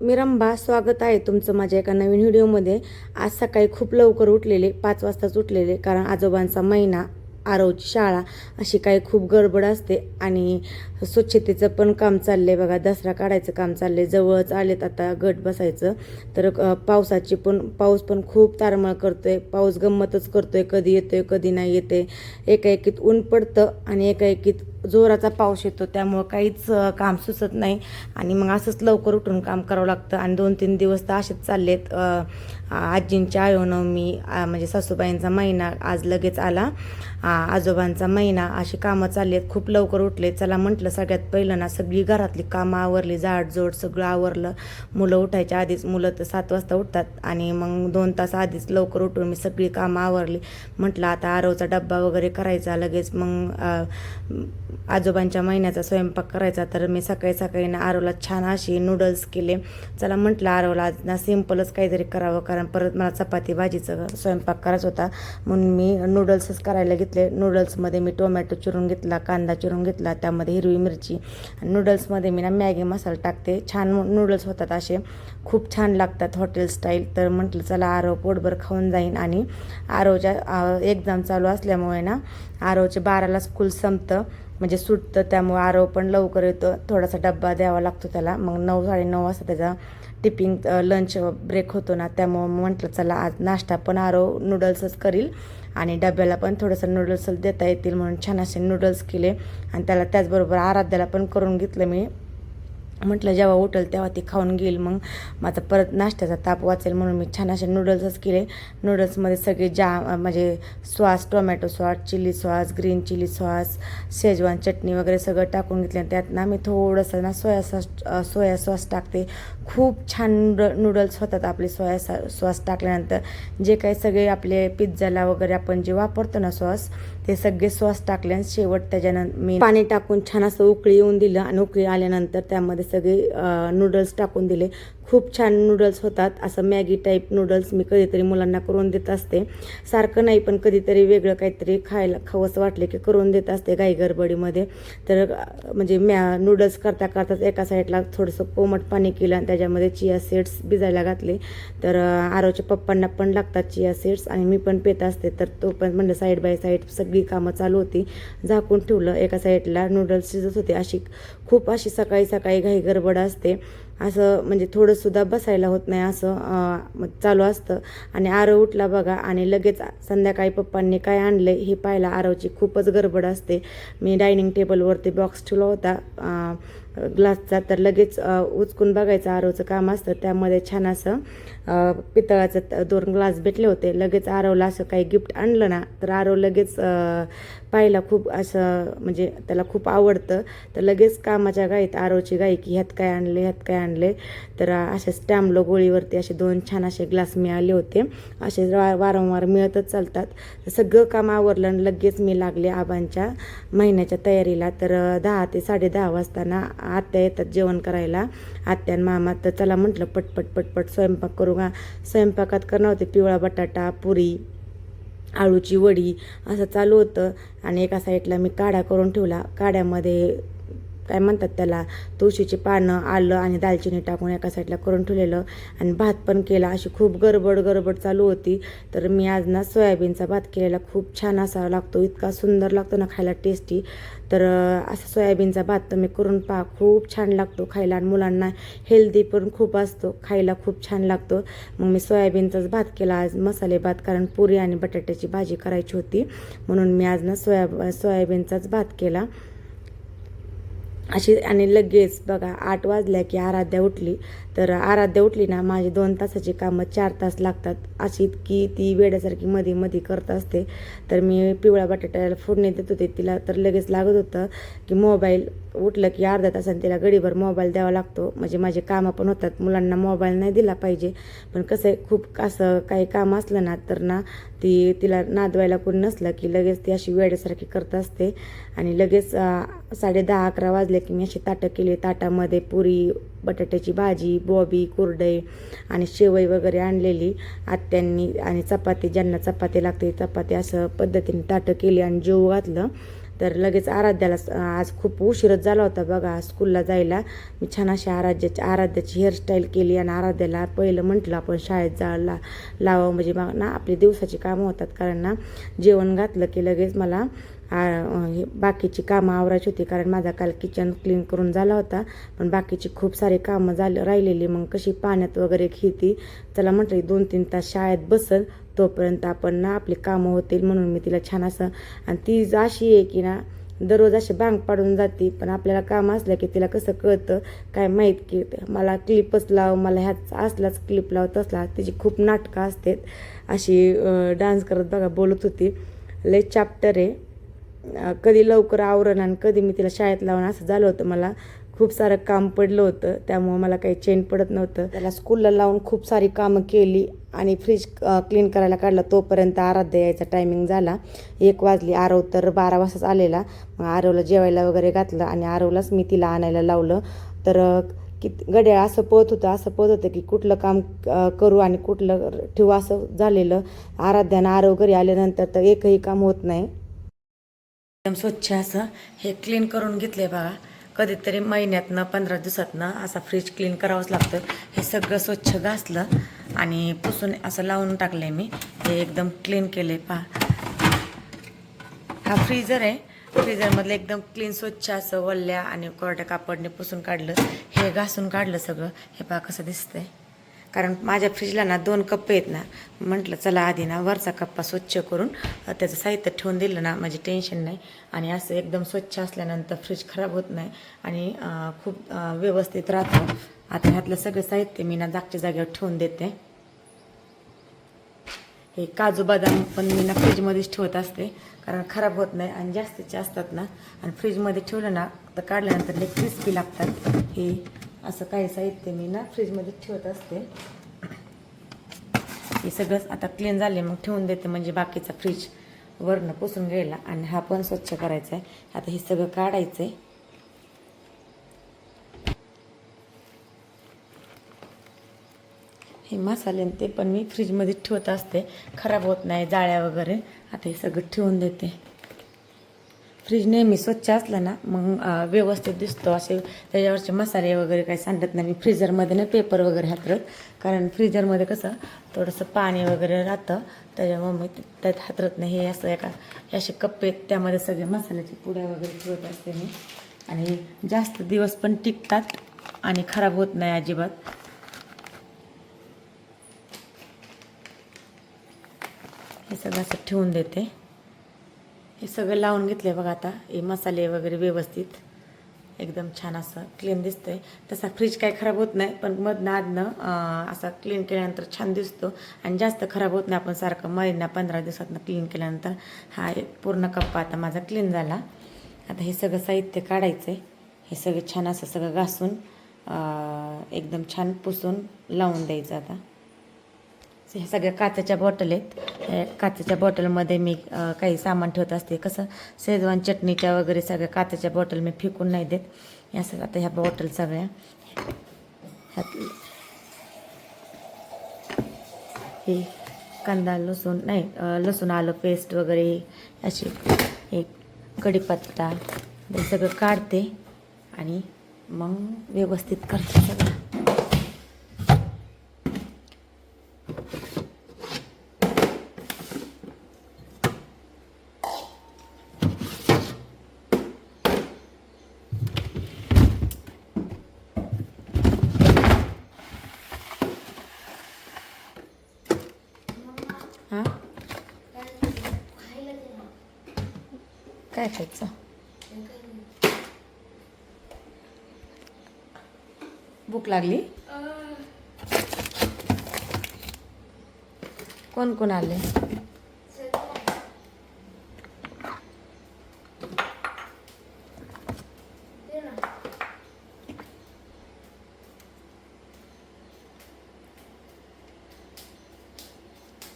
मी स्वागत आहे तुमचं माझ्या एका नवीन व्हिडिओमध्ये. आज सकाळी खूप लवकर उठलेले पाच वाजताच उठलेले कारण आजोबांचा महिना आरोची शाळा अशी काही खूप गडबड असते. आणि स्वच्छतेचं पण काम चाललंय बघा. दसरा काढायचं काम चाललंय. जवळच आलेत आता गट बसायचं. तर पावसाची पण पाऊस पण खूप तारमळ करतोय. पाऊस गंमतच करतोय. कधी येतोय कधी नाही येते एकाएकीत ऊन पडतं आणि एकाएकीत जोराचा पाऊस येतो. त्यामुळं काहीच काम सुचत नाही. आणि मग असंच लवकर उठून काम करावं लागतं. आणि दोन तीन दिवस तर असेच चाललेत. अ, आजींच्या आयोनवमी म्हणजे सासूबाईंचा महिना आज लगेच आला. आजोबांचा महिना. अशी कामं चालली आहेत खूप लवकर उठले. चला म्हटलं सगळ्यात पहिलं ना सगळी घरातली कामं आवरली जाडजोड सगळं आवरलं. मुलं उठायच्या आधीच मुलं तर सात वाजता उठतात. आणि मग दोन तास आधीच लवकर उठून मी सगळी कामं आवरली. म्हटलं आता आरवचा डब्बा वगैरे करायचा लगेच मग आजोबांच्या महिन्याचा स्वयंपाक करायचा. तर मी सकाळी सकाळी ना आरवला छान अशी नूडल्स केले. चला म्हटलं आरवला आज ना सिम्पलच काहीतरी करावं. कारण परत मला चपाती भाजीचं स्वयंपाक करायचा होता. म्हणून मी नूडल्सच करायला घेतले. नूडल्समध्ये मी टोमॅटो चिरून घेतला कांदा चिरून घेतला. त्यामध्ये हिरवी मिरची. नूडल्समध्ये मी ना मॅगी मसाला टाकते. छान नूडल्स होतात असे. खूप छान लागतात हॉटेल स्टाईल तर म्हटलं चला आरव पोटभर खाऊन जाईन. आणि आरवच्या एक्झाम चालू असल्यामुळे ना आरवचे बाराला स्कूल संपतं. म्हणजे सुटतं. त्यामुळे आरव पण लवकर येतो. थोडासा डब्बा द्यावा लागतो त्याला. मग नऊ साडेनऊ वाजता त्याचा टिफिन लंच ब्रेक होतो ना. त्यामुळं म्हटलं चला आज नाश्ता पण आरव नूडल्सच करील. आणि डब्याला पण थोडंसं नूडल्स देता येतील म्हणून छान असे नूडल्स केले. आणि त्याला त्याचबरोबर आराध्याला पण करून घेतलं मी. म्हटलं जेव्हा उठल तेव्हा ती खाऊन घेईल. मग माझा परत नाश्त्याचा ताप वाचेल म्हणून मी छान असे नूडल्सच केले. नूडल्समध्ये सगळे जा म्हणजे sauce tomato sauce chilli sauce green chilli sauce Schezwan चटणी वगैरे सगळं टाकून घेतले. आणि त्यात ना मी थोडंसं ना सोया सॉस सोया सॉस टाकते. खूप छान नूड नूडल्स होतात आपले सोया सॉस टाकल्यानंतर. जे काही सगळे आपले पिझ्झाला वगैरे आपण जे वापरतो ना सॉस ते सगळे सॉस टाकले आणि शेवट त्याच्यानंतर मी पाणी टाकून छान असं उकळी येऊन दिलं आणि उकळी आल्यानंतर त्यामध्ये सगळे नूडल्स टाकून दिले. खूप छान नूडल्स होतात. असं मॅगी टाईप नूडल्स मी कधीतरी मुलांना करून देत असते. सारखं नाही पण कधीतरी वेगळं काहीतरी खायला खावंसं वाटले की करून देत असते घाई गडबडीमध्ये. तर म्हणजे मॅ नूडल्स करता करताच एका साईडला थोडंसं कोमट पाणी केलं आणि त्याच्यामध्ये चिया सीड्स भिजायला घातले. तर आरोच्या पप्पांना पण लागतात चिया सीड्स आणि मी पण पेत असते. तर तो पण म्हणजे साईड बाय साईड सगळी कामं चालू होती. झाकून ठेवलं. एका साईडला नूडल्स शिजत होते. अशी खूप अशी सकाळी सकाळी घाई गडबड असते. असं म्हणजे थोडंसुद्धा बसायला होत नाही असं चालू असतं. आणि आरव उठला बघा आणि लगेच संध्याकाळी पप्पांनी काय आणलं हे पाहायला आरवची खूपच गडबड असते. मी डायनिंग टेबलवरती बॉक्स ठेवला होता. ग्लासचा तर लगेच उचकून बघायचं आरवचं काम असतं. त्यामध्ये छान असं पितळाचं दोन ग्लास भेटले होते. लगेच आरवला असं काही गिफ्ट आणलं ना तर आरव लगेच पाहायला खूप असं म्हणजे त्याला खूप आवडतं. तर लगेच कामाच्या गाईत आरवची गाई की ह्यात काय आणले ह्यात काय आणले. तर अशा असे स्टॅम्पलो गोळीवरती असे दोन छान असे ग्लास मिळाले होते. असे वा- वारंवार मिळतच चालतात. सगळं काम आवरलं आणि लगेच मी लागले आबांच्या महिन्याच्या तयारीला. तर दहा ते साडे दहा वाजताना आत्या येतात जेवण करायला. आत्या आणि मामा तर चला म्हटलं पटपट पटपट स्वयंपाक करू का? स्वयंपाकात करणार होते पिवळा बटाटा पुरी आळूची वडी असं चालू होतं. आणि एका साईडला मी काढा करून ठेवला. काढ्यामध्ये काय म्हणतात त्याला तुळशीची पानं आलं आणि दालचिनी टाकून एका साईडला करून ठेवलेलं. आणि भात पण केला. अशी खूप गडबड गडबड चालू होती. तर मी आज ना सोयाबीनचा भात केलेला. खूप छान असा लागतो. इतका सुंदर लागतो ना खायला टेस्टी तर असा सोयाबीनचा भात तुम्ही करून पहा खूप छान लागतो खायला. आणि मुलांना हेल्दी पण खूप असतो खायला खूप छान लागतो. मग मी सोयाबीनचाच भात केला. आज मसाले भात कारण पुरी आणि बटाट्याची भाजी करायची होती. म्हणून मी आज ना सोया सोयाबीनचाच भात केला. अशी आणि लगेच बघा आठ वाजल्या की आराध्या उठली. तर आराध्या उठली ना माझी दोन तासाची कामं चार तास लागतात. अशी इतकी ती वेड्यासारखी मध्ये मध्ये करत असते. तर मी पिवळ्या बटाट्याला फोडणी देत होते. तिला तर लगेच लागत होतं की मोबाईल उठलं की अर्ध्या तासाने तिला गडीभर मोबाईल द्यावा लागतो. म्हणजे माझे कामं पण होतात. मुलांना मोबाईल नाही दिला पाहिजे. पण कसं आहे खूप असं काही काम असलं ना तर ना ती तिला नादवायला कोणी नसलं की लगेच ती अशी वेड्यासारखी करत असते. आणि लगेच साडे दहा अकरा वाजले की मी अशी ताटं केली. ताटामध्ये पुरी बटाट्याची भाजी बॉबी कुरडई आणि शेवई वगैरे आणलेली. आत्यांनी आणि चपाती ज्यांना चपाती लागते चपाती असं पद्धतीने ताटं केली आणि जेवू घातलं. तर लगेच आराध्याला आज खूप उशीरच झाला होता बघा आज स्कूलला जायला. मी छान अशी आराध्याची आराध्याची हेअरस्टाईल केली आणि आराध्याला पहिलं म्हटलं आपण शाळेत जायला लावावं म्हणजे मग ना आपली दिवसाची कामं होतात. कारण ना जेवण घातलं की लगेच मला हे बाकीची कामं आवरायची होती कारण माझा काल किचन क्लीन करून झाला होता. पण बाकीची खूप सारी कामं झाली राहिलेली. मग कशी पाण्यात वगैरे घेती. चला म्हटलं दोन तीन तास शाळेत बसल तोपर्यंत आपण ना आपली कामं होतील म्हणून मी तिला छान असं आणि ती अशी आहे की ना दररोज अशी बांग पाडून जाते. पण आपल्याला काम असलं की तिला कसं कळतं काय माहीत की मला क्लिपच लाव मला ह्याच असलाच क्लिप लाव तसला. तिची खूप नाटकं असतात. अशी डान्स करत बघा बोलत होती. लय चॅप्टर आहे. कधी लवकर आवरण आणि कधी मी तिला शाळेत लावून असं झालं होतं मला. खूप सारं काम पडलं होतं त्यामुळं मला काही चेन पडत नव्हतं. त्याला स्कूलला लावून खूप सारी कामं केली आणि फ्रीज क्लीन करायला काढला. तोपर्यंत आराध्य यायचा टायमिंग झाला. एक वाजली आरव तर बारा वाजताच आलेला. मग आरवला जेवायला वगैरे घातलं आणि आरवलाच मी तिला आणायला लावलं. तर अं, की असं पळत होतं असं पळत होतं की कुठलं काम करू आणि कुठलं ठेवू असं झालेलं. आराध्यानं आरव घरी आल्यानंतर तर एकही काम होत नाही. एकदम स्वच्छ असं हे क्लीन करून घेतले बघा. कधीतरी महिन्यातनं पंधरा दिवसातनं असा फ्रीज क्लीन करावंच लागतं हे सगळं स्वच्छ घासलं आणि पुसून असं लावून टाकलं मी. हे एकदम क्लीन केले पहा. हा फ्रीजर आहे. फ्रीजरमधलं एकदम क्लीन स्वच्छ असं वल्ल्या आणि कोरड्या कापडने पुसून काढलं. हे घासून काढलं सगळं. हे पहा कसं दिसतंय. कारण माझ्या फ्रीजला ना दोन कप्पे आहेत ना. म्हटलं चला आधी ना वरचा कप्पा स्वच्छ करून त्याचं साहित्य ठेवून दिलं ना म्हणजे टेन्शन नाही. आणि असं एकदम स्वच्छ असल्यानंतर फ्रीज खराब होत नाही. आणि खूप व्यवस्थित राहतं. आता ह्यातलं सगळं साहित्य मी ना जागच्या जागेवर ठेवून देते. हे काजू बदाम पण मी ना फ्रीजमध्येच ठेवत असते कारण खराब होत नाही आणि जास्तीचे असतात ना. आणि फ्रीजमध्ये ठेवलं ना तर काढल्यानंतर लई क्रिस्पी लागतात. हे असं काही साहित्य मी ना फ्रीजमध्ये ठेवत असते. हे सगळंच आता क्लीन झाले मग ठेवून देते. म्हणजे बाकीचा फ्रीज वरनं पुसून घ्यायला आणि हा पण स्वच्छ करायचा आहे. आता हे सगळं काढायचं आहे. हे मसाले ते पण मी फ्रीजमध्ये ठेवत असते. खराब होत नाही जाळ्या वगैरे. आता हे सगळं ठेवून देते. फ्रीज नेहमी स्वच्छ असला ना मग व्यवस्थित दिसतो. असे त्याच्यावरचे मसाले वगैरे काही सांडत नाही. मी फ्रीजरमध्ये ना पेपर वगैरे हातरत. कारण फ्रीजरमध्ये कसं थोडंसं पाणी वगैरे राहतं. त्याच्यामुळे मी त्यात हातरत नाही. हे असं एका हे असे कप्पे त्यामध्ये सगळे मसाल्याचे पुड्या वगैरे ठेवत असते मी. आणि जास्त दिवस पण टिकतात आणि खराब होत नाही अजिबात. हे सगळं असं ठेवून देते. हे सगळं लावून घेतलं आहे बघा आता. हे मसाले वगैरे व्यवस्थित. एकदम छान असं क्लीन दिसतंय. तसा फ्रीज काय खराब होत नाही पण मधनं आधनं असा क्लीन केल्यानंतर छान दिसतो. आणि जास्त खराब होत नाही आपण सारखं महिना पंधरा दिवसातनं क्लीन केल्यानंतर. हा एक पूर्ण कप्पा आता माझा क्लीन झाला. आता हे सगळं साहित्य काढायचं आहे हे सगळं छान असं सगळं घासून एकदम छान पुसून लावून द्यायचं आता. हे सगळ्या काचेच्या बॉटल आहेत. काचेच्या बॉटलमध्ये मी काही सामान ठेवत असते. कसं शेजवान चटणीच्या वगैरे सगळ्या काचेच्या बॉटल मी फेकून नाही देत. असं आता ह्या बॉटल सगळ्या हे कांदा लसूण नाही लसूण आलं पेस्ट वगैरे अशी एक कढीपत्ता हे सगळं काढते आणि मग व्यवस्थित करते सगळं हां काय खायचं? भूक लागली? कोण कोण आले?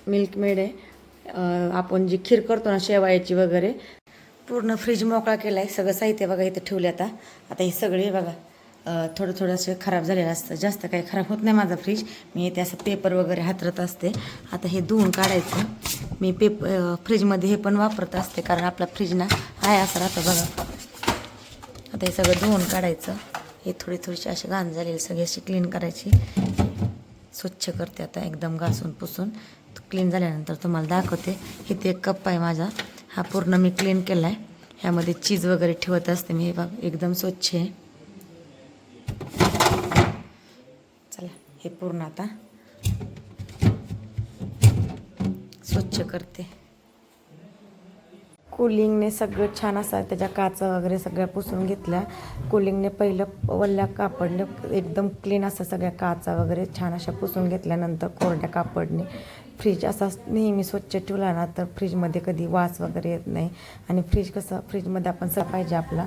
मिल्क मेड आहे. आपण जी खीर करतो ना शेवायाची वगैरे पूर्ण फ्रीज मोकळा केला आहे सगळं साहित्य बघा इथं ठेवले आता. आता हे सगळे बघा थोडं थोडं असं खराब झालेलं असतं. जास्त काही खराब होत नाही माझा फ्रीज मी इथे असं पेपर वगैरे हातरत असते. आता हे धुवून काढायचं. मी पेप फ्रीजमध्ये हे पण वापरत असते कारण आपला फ्रीज ना आहे असं राहतं बघा. आता हे सगळं धुवून काढायचं. हे थोडी थोडीशी अशी घाण झालेली सगळी अशी क्लीन करायची. स्वच्छ करते आता. एकदम घासून पुसून. क्लीन झाल्यानंतर तुम्हाला दाखवते. इथे एक कप आहे माझा. हा पूर्ण मी क्लीन केला आहे ह्यामध्ये चीज वगैरे ठेवत असते मी. हे बघ एकदम स्वच्छ आहे. चला हे पूर्ण आता स्वच्छ करते. कुलिंगने सगळं छान असं त्याच्या काचा वगैरे सगळ्या पुसून घेतल्या. कुलिंगने पहिलं वल्ल्या कापडने एकदम क्लीन असं सगळ्या काचा वगैरे छान अशा पुसून घेतल्यानंतर कोरड्या कापडने. फ्रीज असा नेहमी स्वच्छ ठेवला ना तर फ्रीजमध्ये कधी वास वगैरे येत नाही. आणि फ्रीज कसं फ्रीजमध्ये आपण सगळं पाहिजे आपला.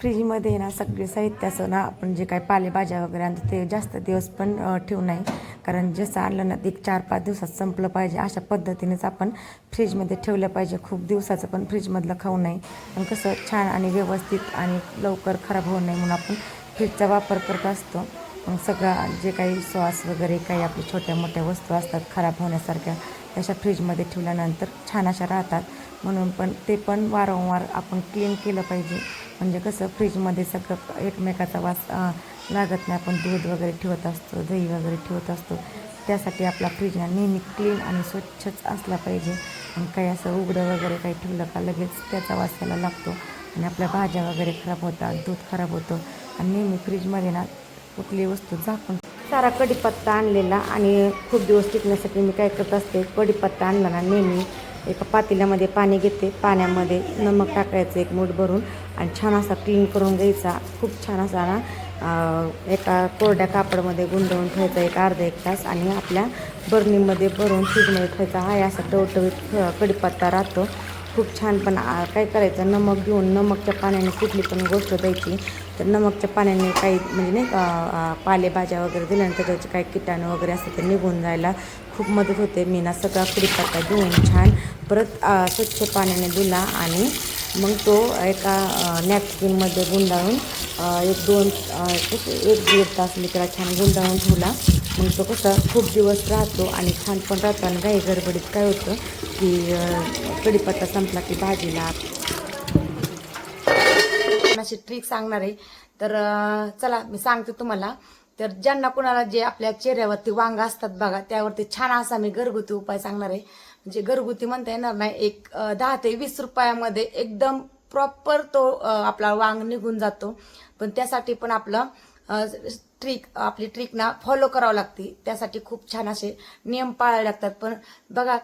फ्रीजमध्ये ना सगळे साहित्य असं ना आपण जे काय पालेभाज्या वगैरे आणतो ते जास्त दिवस पण ठेवू नाही. कारण जसं आणलं ना एक चार पाच दिवसात संपलं पाहिजे. अशा पद्धतीनेच आपण फ्रीजमध्ये ठेवलं पाहिजे. खूप दिवसाचं पण फ्रीजमधलं खाऊ नये पण कसं छान आणि व्यवस्थित आणि लवकर खराब होऊ नये म्हणून आपण फ्रीजचा वापर करत असतो. मग सगळा जे काही सॉस वगैरे काही आपल्या छोट्या मोठ्या वस्तू असतात खराब होण्यासारख्या तशा फ्रीजमध्ये ठेवल्यानंतर छान अशा राहतात. म्हणून पण ते पण वारंवार आपण क्लीन केलं पाहिजे. म्हणजे कसं फ्रीजमध्ये सगळं एकमेकाचा वास लागत नाही. आपण दूध वगैरे ठेवत असतो दही वगैरे ठेवत असतो. त्यासाठी आपला फ्रीज हा नेहमी क्लीन आणि स्वच्छच असला पाहिजे. आणि काही असं उघडं वगैरे काही ठेवलं का लगेच त्याचा वास त्याला लागतो. आणि आपल्या भाज्या वगैरे खराब होतात दूध खराब होतं. आणि नेहमी फ्रीजमध्ये ना कुठली वस्तू झाकून. सारा कढीपत्ता आणलेला आणि खूप दिवस टिकण्यासाठी मी काय करत असते कढीपत्ता आणला नेहमी. एका पातेल्यामध्ये पाणी घेते पाण्यामध्ये नमक टाकायचं एक मूठ भरून आणि छान असा क्लीन करून घ्यायचा. खूप छान असा ना एका कोरड्या कापडमध्ये गुंडवून ठेवायचा एक अर्धा एक तास आणि आपल्या बरणीमध्ये भरून फ्रीजमध्ये ठेवायचा. हा असा टवटवीत कढीपत्ता राहतो. खूप छान पण काय करायचं नमक घेऊन नमकच्या पाण्याने कुठली पण गोष्ट द्यायची तर नमकच्या पाण्याने काही म्हणजे नाही का पालेभाज्या वगैरे दिल्यानंतर त्याचे काही किटाणू वगैरे असते ते निघून जायला खूप मदत होते. मी ना सगळा कढीपत्ता धुवून छान परत स्वच्छ पाण्याने धुला आणि मग तो एका नॅपकिनमध्ये गुंडाळून एक दोन एक दीड तास मी त्याला छान गुंडाळून ठेवला. मग तो कसा खूप दिवस राहतो आणि छान पण राहतो. आणि काही गडबडीत काय होतं की कढीपत्ता संपला की भाजीला. अशी ट्रिक सांगणार आहे. तर चला मी सांगते तुम्हाला. तर ज्यांना कोणाला जे आपल्या चेहऱ्यावरती वांग असतात बघा त्यावरती छान असा मी घरगुती उपाय सांगणार आहे. म्हणजे घरगुती म्हणता येणार नाही. एक दहा ते वीस रुपयामध्ये एकदम प्रॉपर तो आपला वांग निघून जातो. पण त्यासाठी पण आपलं ट्रिक आपली ट्रिक ना फॉलो करावं लागते. त्यासाठी खूप छान असे नियम पाळावे लागतात. पण बघा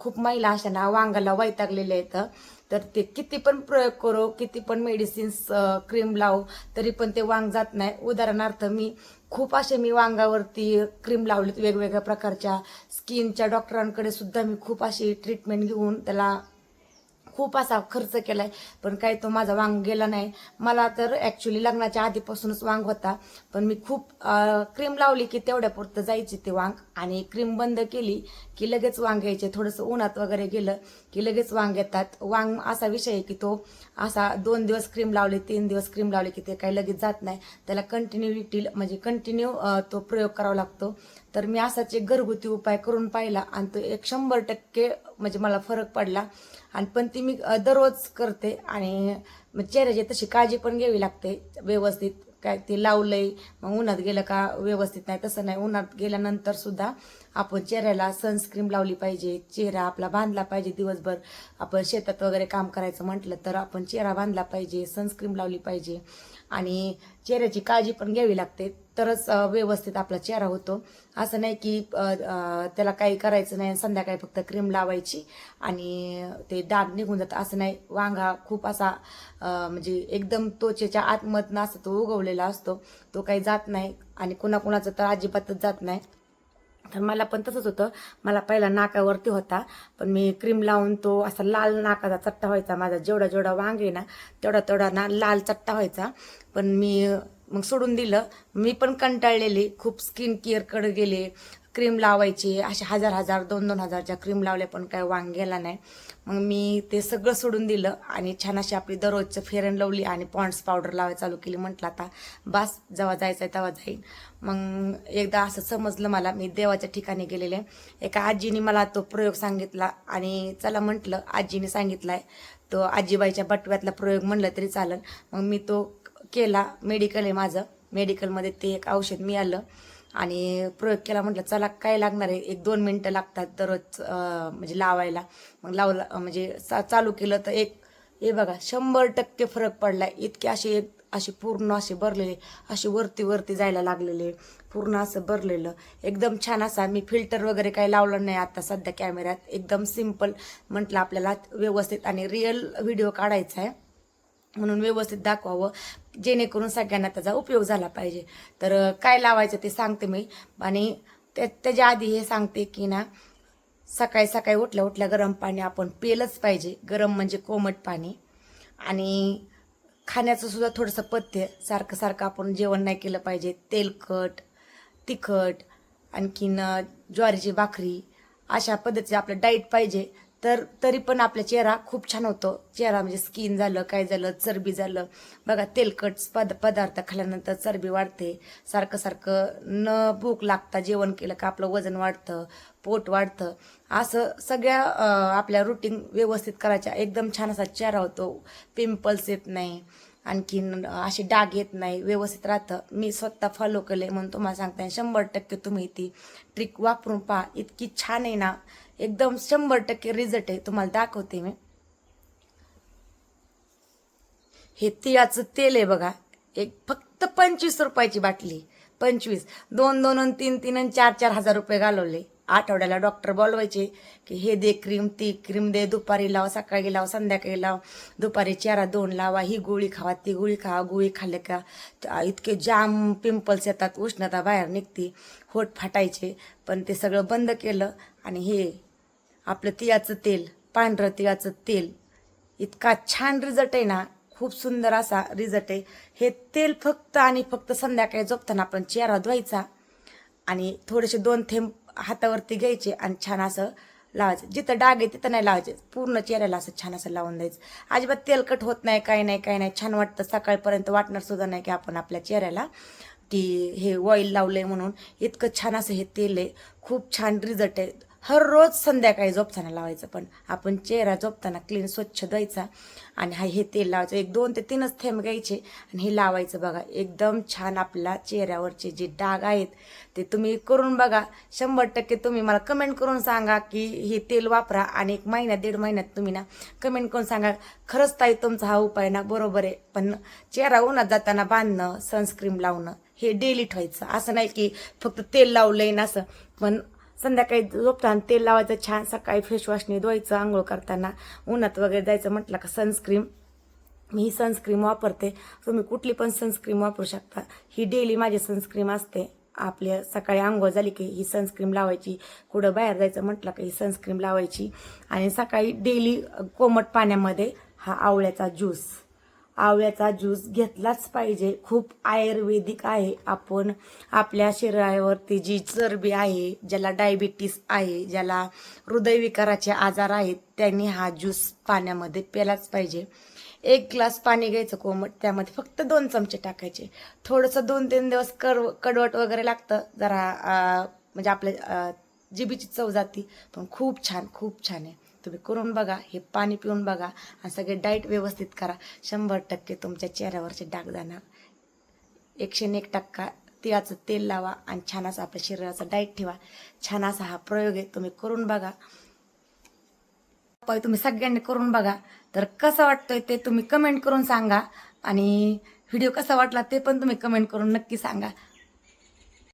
खूप महिला अशा ना वांगाला वैतागलेल्या आहेत. तर ते किती पण प्रयोग करो किती पण मेडिसिन्स क्रीम लावू तरी पण ते वांग जात नाही. उदाहरणार्थ मी खूप असे मी वांगावरती क्रीम लावलीत वेगवेगळ्या प्रकारच्या. स्किनच्या डॉक्टरांकडे सुद्धा मी खूप अशी ट्रीटमेंट घेऊन त्याला खूप असा खर्च केलाय पण काही तो माझा वांग गेला नाही. मला तर ऍक्च्युली लग्नाच्या आधीपासूनच वांग होता पण मी खूप क्रीम लावली की तेवढ्या पुरतं जायची ते वांग. आणि क्रीम बंद केली की लगेच वांग यायचे. थोडंसं उन्हात वगैरे गेलं की लगेच वांग येतात. वांग असा विषय आहे की तो असा दोन दिवस क्रीम लावले तीन दिवस क्रीम लावले की ते काही लगेच जात नाही. त्याला कंटिन्युटी म्हणजे कंटिन्यू तो प्रयोग करावा लागतो. तर मी असाच एक घरगुती उपाय करून पाहिला आणि तो एक शंभर टक्के म्हणजे मला फरक पडला. आणि पण ती मी दररोज करते आणि मग चेहऱ्याची तशी काळजी पण घ्यावी लागते. व्यवस्थित काय ते लावलंय मग उन्हात गेलं का व्यवस्थित नाही तसं नाही. उन्हात गेल्यानंतर सुद्धा आपण चेहऱ्याला सनस्क्रीम लावली पाहिजे चेहरा आपला बांधला पाहिजे दिवसभर. आपण शेतात वगैरे काम करायचं म्हटलं तर आपण चेहरा बांधला पाहिजे सनस्क्रीम लावली पाहिजे. आणि चेहऱ्याची काळजी पण घ्यावी लागते. तरच व्यवस्थित आपला चेहरा होतो. असं नाही की त्याला काही करायचं नाही संध्याकाळी फक्त क्रीम लावायची आणि ते डाग निघून जातं असं नाही. वांगा खूप असा म्हणजे एकदम त्वचेच्या आतमधनं असं तो उगवलेला असतो. तो काही जात नाही आणि कुणाकुणाचं तर अजिबातच जात नाही. तर मला पण तसंच होतं. मला पहिला नाकावरती होता पण मी क्रीम लावून तो असा लाल नाकाचा चट्टा व्हायचा माझा जेवढा जेवढा वांग आहे ना तेवढा तेवढा ना लाल चट्टा व्हायचा. पण मी मग सोडून दिलं. मी पण कंटाळलेली खूप स्किन केअरकडे गेले क्रीम लावायची अशा हजार हजार दोन दोन हजारच्या क्रीम लावल्या पण काय वांग गेला नाही. मग मी ते सगळं सोडून दिलं आणि छान अशी आपली दररोजचं फेर अँड लवली आणि पॉन्ड्स पावडर लावायला चालू केली. म्हटलं आता बस जेव्हा जायचं आहे तेव्हा जाईन. मग एकदा असं समजलं मला मी देवाच्या ठिकाणी गेलेले. एका आजीने मला तो प्रयोग सांगितला आणि चला म्हटलं आजीने सांगितलाय तो आजीबाईच्या बटव्यातला प्रयोग म्हणलं तरी चालेल. मग मी तो केला मेडिकल आहे माझं. मेडिकलमध्ये ते एक औषध मिळालं. आणि प्रयोग केला म्हटलं चला काय लागणार आहे? एक दोन मिनटं लागतात दररोज म्हणजे लावायला. मग लावला म्हणजे चा- चालू केलं तर एक हे बघा शंभर टक्के फरक पडला. इतके असे एक असे पूर्ण असे भरलेले असे वरती वरती जायला लागलेले पूर्ण असं भरलेलं. एकदम छान असा मी फिल्टर वगैरे काही लावलं नाही आता सध्या कॅमेऱ्यात. एकदम सिंपल म्हटलं आपल्याला व्यवस्थित आणि रिअल व्हिडिओ काढायचा आहे. म्हणून व्यवस्थित दाखवावं जेणेकरून सगळ्यांना त्याचा उपयोग झाला पाहिजे. तर काय लावायचं ते सांगते मी. आणि त्या त्याच्या आधी हे सांगते की ना सकाळी सकाळी उठल्या उठल्या गरम पाणी आपण पेलंच पाहिजे. गरम म्हणजे कोमट पाणी. आणि खाण्याचं सुद्धा थोडंसं पथ्य सारखं सारखं आपण जेवण नाही केलं पाहिजे. तेलकट तिखट आणखीन ज्वारीची भाकरी अशा पद्धतीचे आपलं डाईट पाहिजे. तर तरी पण आपला चेहरा खूप छान होतो. चेहरा म्हणजे स्किन झालं काय झालं चरबी झालं. बघा तेलकट पद पदार्थ खाल्ल्यानंतर चरबी वाढते. सारखं सारखं न भूक लागता जेवण केलं का आपलं वजन वाढतं पोट वाढतं. असं सगळ्या आपल्या रुटीन व्यवस्थित करायच्या. एकदम छान असा चेहरा होतो. पिंपल्स येत नाही. आणखीन असे डाग येत नाही. व्यवस्थित राहतं. मी स्वतः फॉलो केले म्हणून तुम्हाला सांगते. शंभर टक्के तुम्ही ती ट्रिक वापरून पहा. इतकी छान आहे ना. एकदम शंभर टक्के रिझल्ट आहे. तुम्हाला दाखवते मी. हे तिळाचं तेल आहे बघा. एक फक्त पंचवीस रुपयाची बाटली. पंचवीस. दोन दोन आणि तीन तीन आणि चार चार हजार रुपये घालवले. आठवड्याला डॉक्टर बोलवायचे की हे दे क्रीम ती क्रीम दे. दुपारी लाव सकाळी लाव संध्याकाळी लाव. दुपारी चारा दोन लावा. ही गोळी खावा ती गोळी खावा. गोळी खाल्ले का इतके जाम पिंपल्स येतात. उष्णता बाहेर निघते. होठ फाटायचे. पण ते सगळं बंद केलं आणि हे आपलं तिळाचं तेल पांढरं तिळाचं तेल इतका छान रिझल्ट आहे ना खूप सुंदर असा रिझल्ट आहे. हे तेल फक्त आणि फक्त संध्याकाळी झोपताना आपण चेहरा धुवायचा आणि थोडेसे दोन थेंब हातावरती घ्यायचे आणि छान असं लावायचं. जिथं डाग आहे तिथं नाही लावायचे. पूर्ण चेहऱ्याला असं छान असं लावून द्यायचं. अजिबात तेलकट होत नाही काही नाही काही नाही. छान वाटतं. सकाळपर्यंत वाटणार सुद्धा नाही की आपण आपल्या चेहऱ्याला ती हे ऑइल आहे म्हणून. इतकं छान असं हे तेल आहे. खूप छान रिझल्ट आहे. हर रोज संध्याकाळी झोपताना लावायचं पण आपण चेहरा झोपताना क्लीन स्वच्छ द्यायचा आणि हा हे तेल लावायचं. एक दोन ते तीनच थेंब घ्यायचे आणि हे लावायचं बघा. एकदम छान आपला चेहऱ्यावरचे जे डाग आहेत ते तुम्ही करून बघा. शंभर टक्के तुम्ही मला कमेंट करून सांगा की हे तेल वापरा आणि एक महिन्यात दीड महिन्यात तुम्ही ना कमेंट करून सांगा. खरंच ताई तुमचा हा उपाय ना बरोबर आहे पण चेहरा उन्हात जाताना बांधणं सनस्क्रीम लावणं हे डेली ठेवायचं. असं नाही की फक्त तेल लावलंय ना असं पण संध्याकाळी झोपताना तेल लावायचं छान सकाळी फेसवॉशने धुवायचं आंघोळ करताना. उन्हात वगैरे जायचं म्हटलं का सनस्क्रीम मी ही सनस्क्रीम वापरते. तुम्ही कुठली पण सनस्क्रीम वापरू शकता. ही डेली माझी सनस्क्रीम असते. आपल्या सकाळी आंघोळ झाली की ही सनस्क्रीम लावायची. कुठं बाहेर जायचं म्हटलं का ही सनस्क्रीम लावायची. आणि सकाळी डेली कोमट पाण्यामध्ये हा आवळ्याचा ज्यूस आवळ्याचा ज्यूस घेतलाच पाहिजे. खूप आयुर्वेदिक आहे. आपण आपल्या शरीरावरती जी चरबी आहे ज्याला डायबिटीस आहे ज्याला हृदयविकाराचे आजार आहेत त्यांनी हा ज्यूस पाण्यामध्ये प्यालाच पाहिजे. एक ग्लास पाणी घ्यायचं कोमट त्यामध्ये फक्त दोन चमचे टाकायचे. थोडंसं दोन तीन दिवस कर कडवट वगैरे लागतं. जरा म्हणजे आपल्या जिबीची चव जाती. पण खूप छान खूप छान आहे. तुम्ही करून बघा हे पाणी पिऊन बघा आणि सगळे डाईट व्यवस्थित करा. शंभर टक्के तुमच्या चेहऱ्यावरचे डाग जाणार. एकशे एक टक्का तिळाचं तेल लावा आणि छान असा आपल्या शरीराचा डाईट ठेवा. छान असा हा प्रयोग आहे तुम्ही करून बघा. उपाय तुम्ही सगळ्यांनी करून बघा. तर कसं वाटतंय ते तुम्ही कमेंट करून सांगा आणि व्हिडिओ कसा वाटला ते पण तुम्ही कमेंट करून नक्की सांगा.